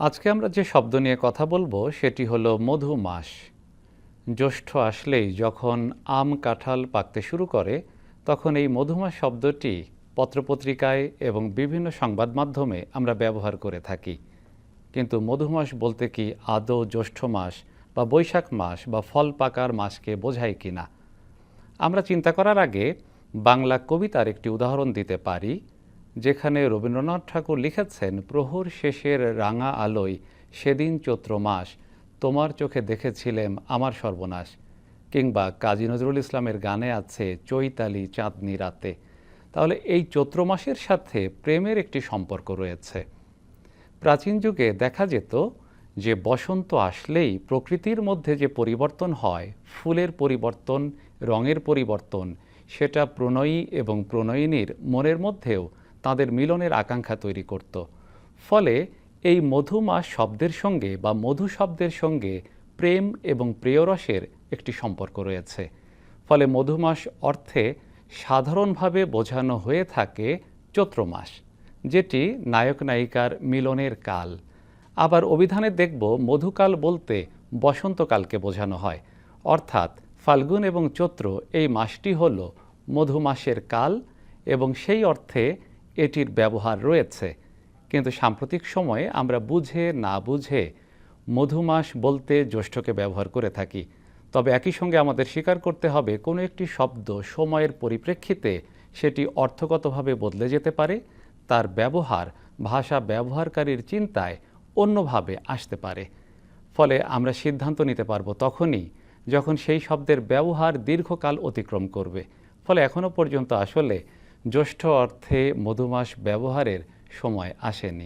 আজকে আমরা যে শব্দ নিয়ে কথা বলব সেটি হলো মধু মাস। জ্যৈষ্ঠ আসলেই যখন আম কাঁঠাল পাকতে শুরু করে, তখন এই মধুমাস শব্দটি পত্রপত্রিকায় এবং বিভিন্ন সংবাদ মাধ্যমে আমরা ব্যবহার করে থাকি। কিন্তু মধুমাস বলতে কি আদৌ জ্যৈষ্ঠ মাস বা বৈশাখ মাস বা ফল পাকার মাসকে বোঝায় কি না আমরা চিন্তা করার আগে বাংলা কবিতার একটি উদাহরণ দিতে পারি। যেখানে রবীন্দ্রনাথ ঠাকুর লিখেছেন, প্রহর শেষের রাঙা আলোয়, সেদিন চৈত্র মাস, তোমার চোখে দেখেছিলেম আমার সর্বনাশ। কিংবা কাজী নজরুল ইসলামের গানে আছে, চৈতালি চাঁদনি রাতে। তাহলে এই চৈত্র মাসের সাথে প্রেমের একটি সম্পর্ক রয়েছে। প্রাচীন যুগে দেখা যেত যে বসন্ত আসলেই প্রকৃতির মধ্যে যে পরিবর্তন হয়, ফুলের পরিবর্তন, রঙের পরিবর্তন, সেটা প্রণয়ী এবং প্রণয়িনীর মনের মধ্যেও তাদের মিলনের আকাঙ্ক্ষা তৈরি করত। ফলে এই মধুমাস শব্দের সঙ্গে বা মধু শব্দের সঙ্গে প্রেম এবং প্রিয়রসের একটি সম্পর্ক রয়েছে। ফলে মধুমাস অর্থে সাধারণভাবে বোঝানো হয়ে থাকে চৈত্র মাস যেটি নায়ক নায়িকার মিলনের কাল। আবার অভিধানে দেখব মধুকাল বলতে বসন্তকালকে বোঝানো হয়। অর্থাৎ ফাল্গুন এবং চৈত্র এই মাসটি হল মধুমাসের কাল এবং সেই অর্থে এটির ব্যবহার রয়েছে। কিন্তু সাম্প্রতিক সময়ে আমরা বুঝে না বুঝে মধুমাস বলতে জ্যৈষ্ঠকে ব্যবহার করে থাকি। তবে একই সঙ্গে আমাদের স্বীকার করতে হবে, কোনো একটি শব্দ সময়ের পরিপ্রেক্ষিতে সেটি অর্থগতভাবে বদলে যেতে পারে, তার ব্যবহার ভাষা ব্যবহারকারীর চিন্তায় অন্যভাবে আসতে পারে। ফলে আমরা সিদ্ধান্ত নিতে পারব তখনই যখন সেই শব্দের ব্যবহার দীর্ঘকাল অতিক্রম করবে। ফলে এখনও পর্যন্ত আসলে জ্যৈষ্ঠ অর্থে মধুমাস ব্যবহারের সময় আসেনি।